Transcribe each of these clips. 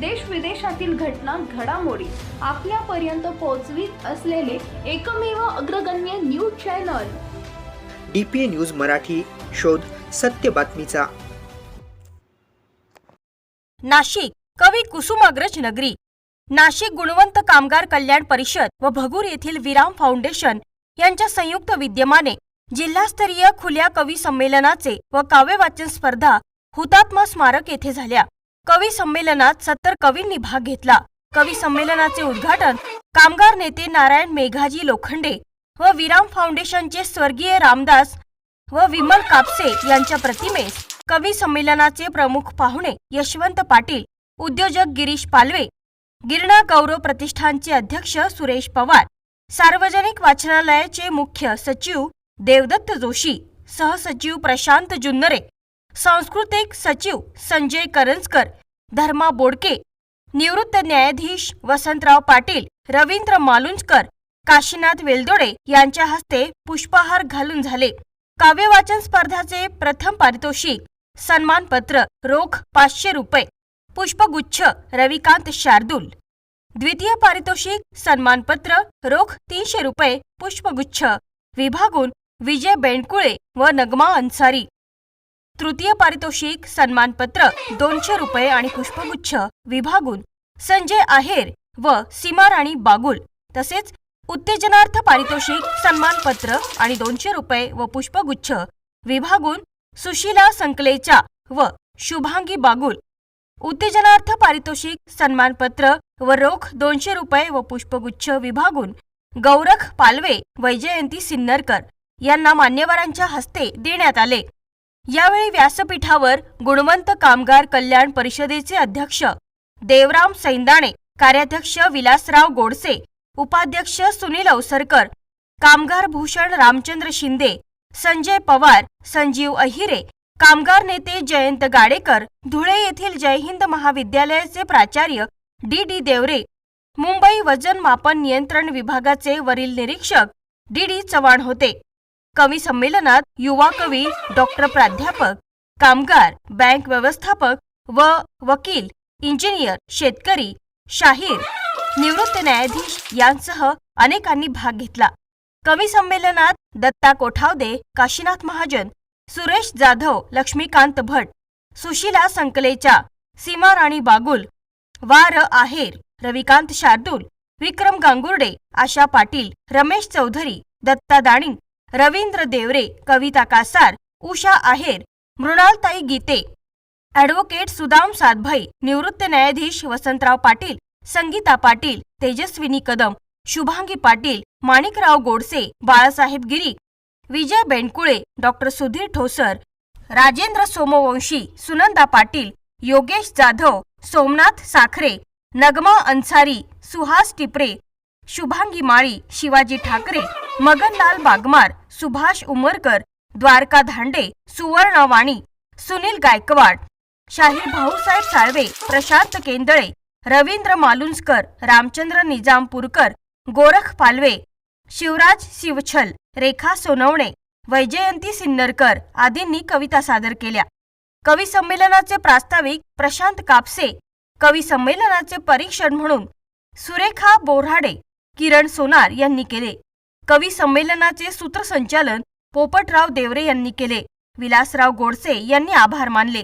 देश विदेशातील घटना घडामोडी आपल्यापर्यंत पोहोचवीत असलेले एकमेव अग्रगण्य news channel. D P A news Marathi शोध सत्य बातमीचा. नाशिक कवी कुसुमाग्रज नगरी नाशिक गुणवंत कामगार कल्याण परिषद व भगूर येथील विराम फाउंडेशन यांच्या संयुक्त विद्यमाने जिल्हास्तरीय खुल्या कवी संमेलनाचे व काव्यवाचन स्पर्धा हुतात्मा स्मारक येथे झाल्या. कवी संमेलनात सत्तर कवींनी भाग घेतला. कवी संमेलनाचे उद्घाटन कामगार नेते नारायण मेघाजी लोखंडे व विराम फाउंडेशनचे स्वर्गीय रामदास व विमल कापसे यांच्या प्रतिमेस कवी संमेलनाचे प्रमुख पाहुणे यशवंत पाटील उद्योजक गिरीश पालवे गिरणा गौरव प्रतिष्ठानचे अध्यक्ष सुरेश पवार सार्वजनिक वाचनालयाचे मुख्य सचिव देवदत्त जोशी सहसचिव प्रशांत जुन्नरे सांस्कृतिक सचिव संजय करंजकर धर्मा बोडके निवृत्त न्यायाधीश वसंतराव पाटील रवींद्र मालुंजकर काशीनाथ वेलदोडे यांच्या हस्ते पुष्पहार घालून झाले. काव्यवाचन स्पर्धाचे प्रथम पारितोषिक सन्मानपत्र रोख पाचशे रुपये पुष्पगुच्छ रविकांत शार्दूल. द्वितीय पारितोषिक सन्मानपत्र रोख तीनशे रुपये पुष्पगुच्छ. विभागून विजय बेंडकुळे व नगमा अन्सारी. तृतीय पारितोषिक सन्मानपत्र दोनशे रुपये आणि पुष्पगुच्छ विभागून संजय आहेर व सीमा राणी बागुल तसेच उत्तेजनार्थ पारितोषिक सन्मानपत्र आणि दोनशे रुपये व पुष्पगुच्छ विभागून सुशीला संकलेचा व शुभांगी बागुल उत्तेजनार्थ पारितोषिक सन्मानपत्र व रोख दोनशे रुपये व पुष्पगुच्छ विभागून गौरख पालवे वैजयंती सिन्नरकर यांना मान्यवरांच्या हस्ते देण्यात आले. यावेळी व्यासपीठावर गुणवंत कामगार कल्याण परिषदेचे अध्यक्ष देवराम सैंदाणे कार्याध्यक्ष विलासराव गोडसे उपाध्यक्ष सुनील अवसरकर कामगार भूषण रामचंद्र शिंदे संजय पवार संजीव अहिरे कामगार नेते जयंत गाडेकर धुळे येथील जयहिंद महाविद्यालयाचे प्राचार्य डी डी देवरे मुंबई वजन मापन नियंत्रण विभागाचे वरील निरीक्षक डी डी चव्हाण होते. कवी संमेलनात युवा कवी डॉक्टर प्राध्यापक कामगार बँक व्यवस्थापक व वकील इंजिनियर शेतकरी शाहीर निवृत्त न्यायाधीश यांसह अनेकांनी भाग घेतला. कवी संमेलनात दत्ता कोठावदे काशीनाथ महाजन सुरेश जाधव लक्ष्मीकांत भट सुशीला संकलेचा सीमा राणी बागुल वार आहेर रविकांत शार्दूल विक्रम गांगुर्डे आशा पाटील रमेश चौधरी दत्ता दाणी रवींद्र देवरे कविता कासार उषा आहेर मृणालताई गीते. ॲडव्होकेट सुदाम सातभाई निवृत्त न्यायाधीश वसंतराव पाटील संगीता पाटील तेजस्विनी कदम शुभांगी पाटील माणिकराव गोडसे बाळासाहेब गिरी विजय बेंडकुळे डॉक्टर सुधीर ठोसर राजेंद्र सोमवंशी सुनंदा पाटील योगेश जाधव सोमनाथ साखरे नगमा अन्सारी सुहास टिपरे शुभांगी माळी शिवाजी ठाकरे मगनलाल बागमार सुभाष उमरकर द्वारका धांडे सुवर्ण वाणी सुनील गायकवाड शाहीर भाऊसाहेब साळवे प्रशांत केंदळे रवींद्र मालुंजकर रामचंद्र निजामपूरकर गोरख पालवे शिवराज शिवछल रेखा सोनवणे वैजयंती सिन्नरकर आदींनी कविता सादर केल्या. कवी संमेलनाचे प्रास्ताविक प्रशांत कापसे कवी संमेलनाचे परीक्षण म्हणून सुरेखा बोराडे किरण सोनार यांनी केले. कवी संमेलनाचे सूत्रसंचालन पोपटराव देवरे यांनी केले. विलासराव गोडसे यांनी आभार मानले.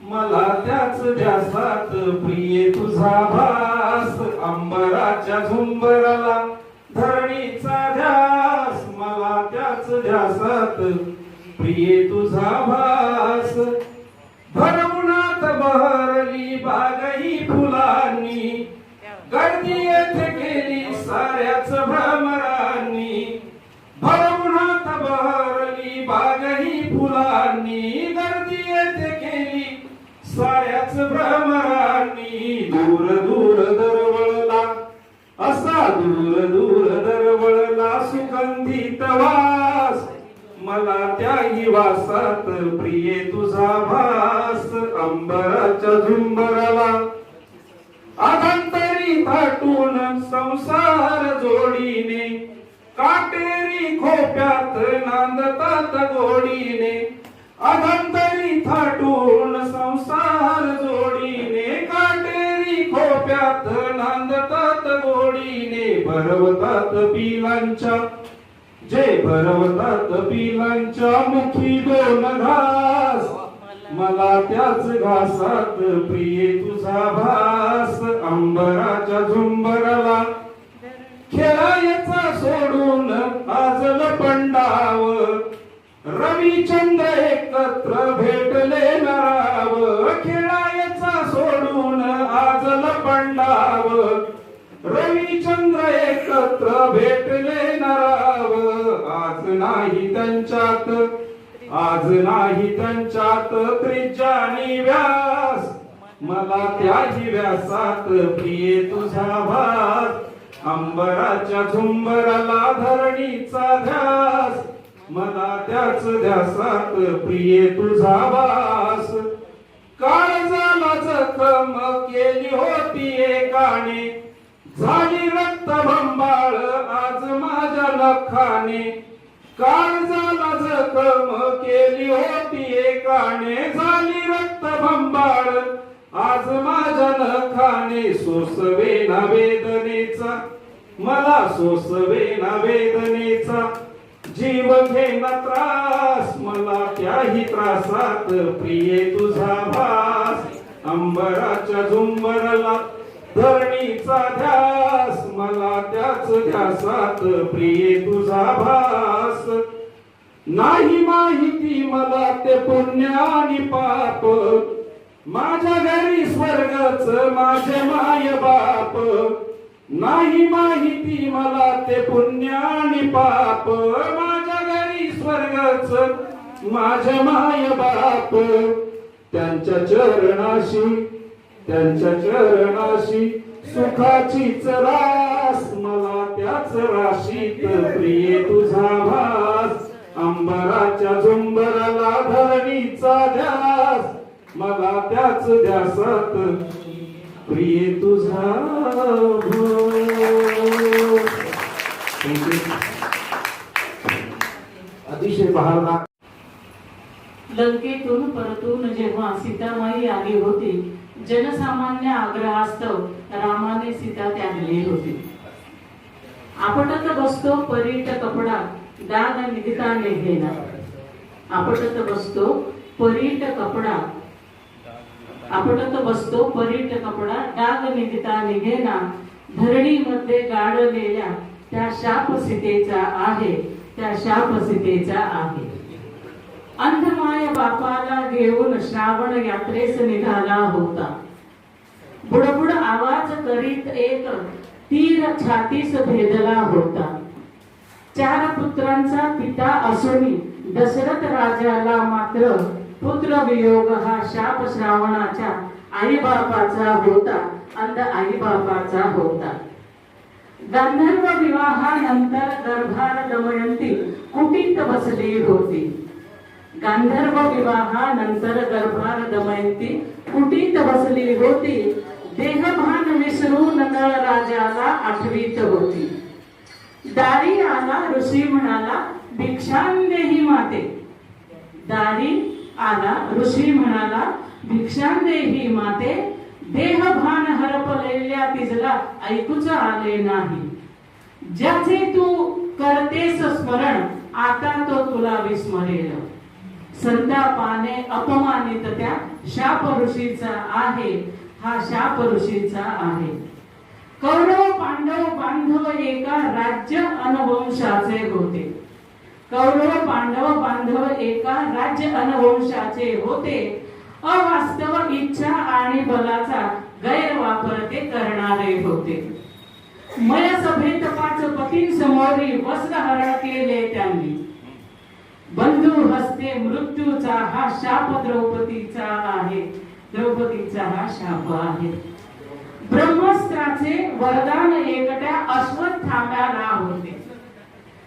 मला त्याच ध्यासात प्रिय तुझा भास. अंबराच्या झुंबराला धरणीचा ध्यास मला त्याच ध्यासात प्रिय तुझा भास. बहरली बागही फुलांनी. गर्दी येथे केली साऱ्याच भ्रमरांनी. भरवणात बहरली बागही फुलांनी. गर्दी येथे केली साऱ्याच भ्रमरांनी. दूर दूर दरवळला असा दूर दूर दरवळला सुगंधित वा मला त्याही वासात प्रिये तुझा भास. अंबराच्या झुंबराला अधंतरी थाटून संसार जोडीने काटेरी खोप्यात नांदतात गोडीने अधंतरी थाटून संसार जोडीने काटेरी खोप्यात नांदतात गोडीने भरवतात पिलांच्या जे भरवतात पिलांच्या मुखी दोन घास. मला त्याच घासात प्रिय तुझा भास. अंबराच्या झुंबराला खेळायचा सोडून आजल पंडाव. रविचंद्र एकत्र भेटले नराव खेळायचा सोडून आजल पंडाव. रविचंद्र एकत्र भेटले नराव. आज नाही त्यांच्यात आज नाही त्यांच्यात त्रिजानी व्यास. मला त्याही व्यासात प्रिये तुझा भास. अंबराच्या झुंबराला धरणीचा ध्यास. मला त्याच ध्यासात प्रिये तुझा भास. काय झाला जखम केली होती एकाने. झाली रक्त भंबाळ आज माझ्या लखाने. काळ झाला जखम केली होती एकाने. झाली रक्त भंबाळ आज माझ्या लखाने. सोसवे ना वेदनेचा मला सोसवे ना वेदनेचा. जीव घेना त्रास मला त्याही त्रासात. प्रिये तुझा भास अंबराच्या झुंबरला धरणीचा ध्यास मला त्याच ध्यासात प्रिय तुझा भास. नाही माहिती मला ते पुण्य आणि पाप. माझ्या घरी स्वर्गच माझे माय बाप. नाही माहिती मला ते पुण्य आणि पाप. माझ्या घरी स्वर्गच माझे माय बाप. त्यांच्या चरणाशी त्यांच्या चरणाशी सुखाचीच रास मला त्याच राशीत प्रिये तुझा भास. अंबराच्या झुंबरला धरणीचा ध्यास मला त्याच ध्यासात प्रिये तुझा अतिशय बहारदार लंकेतून परतून जेव्हा सीतामाई आली होती जनसामान्य आग्रहास्तव रामाने सीता त्यागली होती. आपटत बसतो परीट कपडा दाद निघता निघेना आपटत बसतो परीट कपडा आपटत बसतो परीट कपडा डाग निघता निघेना धरणीमध्ये गाडलेल्या त्या शाप सीतेचा आहे त्या शाप सीतेचा आहे. अंधमा बापाला घेऊन श्रावण यात्रेस निघाला होता. बुडबुड आवाज करीत एक तीर छातीस भेदला होता. चार पुत्रांचा पिता असूनही दशरथ राजाला मात्र पुत्र वियोग हा शाप श्रावणाच्या आई बापाचा होता अंध आई बापाचा होता. गंधर्व विवाहानंतर गर्भार दमयंती कुटीत बसली होती. गांधर्व विवाहानंतर गर्भार दमयंती कुटीत बसली होती. देहभान विसरून नळ राजाला आठवीत होती. दारी आला ऋषी म्हणाला भिक्षांदेही माते. दारी आला ऋषी म्हणाला भिक्षांदेही माते. देहभान हरपलेल्या तिजला ऐकूच आले नाही. ज्याचे तू करतेस स्मरण आता तो तुला विस्मरेल. संतापाने अपमानित त्या शाप ऋषीचा आहे. हा शाप ऋषीचा आहे. कौरव पांडव बांधव एका राज्य अनुवंशाचे होते. कौरव पांडव बांधव एका राज्य अनुवंशाचे होते. अवास्तव इच्छा आणि बलाचा गैरवापर ते करणारे होते. मयसभेत पाच पतींसमोरी वस्त्रहरण केले. बंधू मृत्यूचा हा शाप द्रौपदीचा आहे. द्रौपदीचा हा शाप आहे. ब्रह्मास्त्राचे वरदान एकट्या अश्वत्थाम्याला होते.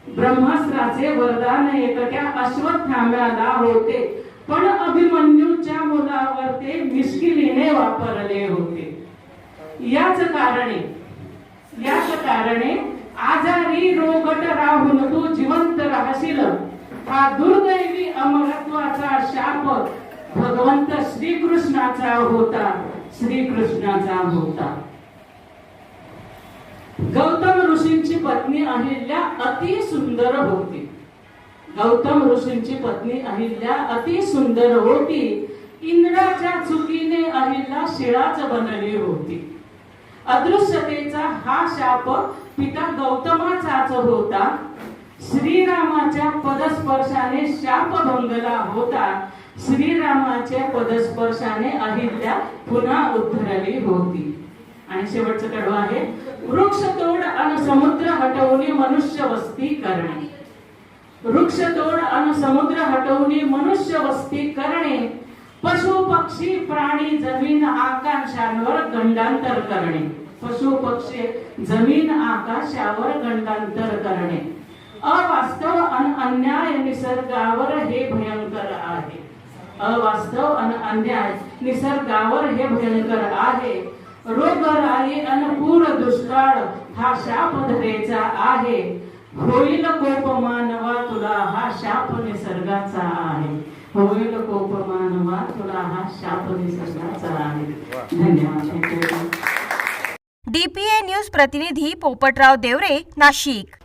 ब्रह्मास्त्राचे वरदान एकट्या अश्वत्थाम्याला होते. पण अभिमन्यूच्या मुलावर ते मिश्किलीने वापरले होते. याच कारणे याच कारणे आजारी रोगट राहून तू जिवंत राहशील हा दुर्दैवी अमरत्वाचा शाप भगवंत श्रीकृष्णाचा होता श्रीकृष्णाचा होता. गौतम ऋषींची पत्नी अहिल्या अति सुंदर होती. गौतम ऋषींची पत्नी अहिल्या अति सुंदर होती. इंद्राच्या चुकीने अहिल्या शिळाच बनली होती. अदृश्यतेचा हा शाप पिता गौतमाचाच होता. श्रीरामाच्या पदस्पर्शाने शाप भंगला होता. श्रीरामाच्या पदस्पर्शाने अहिल्या पुन्हा उद्धरली होती. आणि शेवटचं कडवं आहे वृक्षतोड आणि समुद्र हटवणे मनुष्य वस्ती करणे. वृक्षतोड आणि समुद्र हटवणे मनुष्य वस्ती करणे. पशु पक्षी प्राणी जमीन आकाशांवर गंडांतर करणे. पशु पक्षी जमीन आकाशावर गंडांतर करणे. अवास्तव आणि अन्याय निसर्गावर हे भयंकर आहे. अवास्तव आणि अन्याय निसर्गावर हे भयंकर आहे. रोगराई आणि पूर दुष्काळ हा शाप धरेचा आहे. होईल कोप मानवा तुला हा शाप निसर्गाचा आहे. होईल कोप मानवा तुला हा शाप निसर्गाचा आहे. धन्यवाद. डीपीए न्यूज प्रतिनिधी पोपटराव देवरे नाशिक.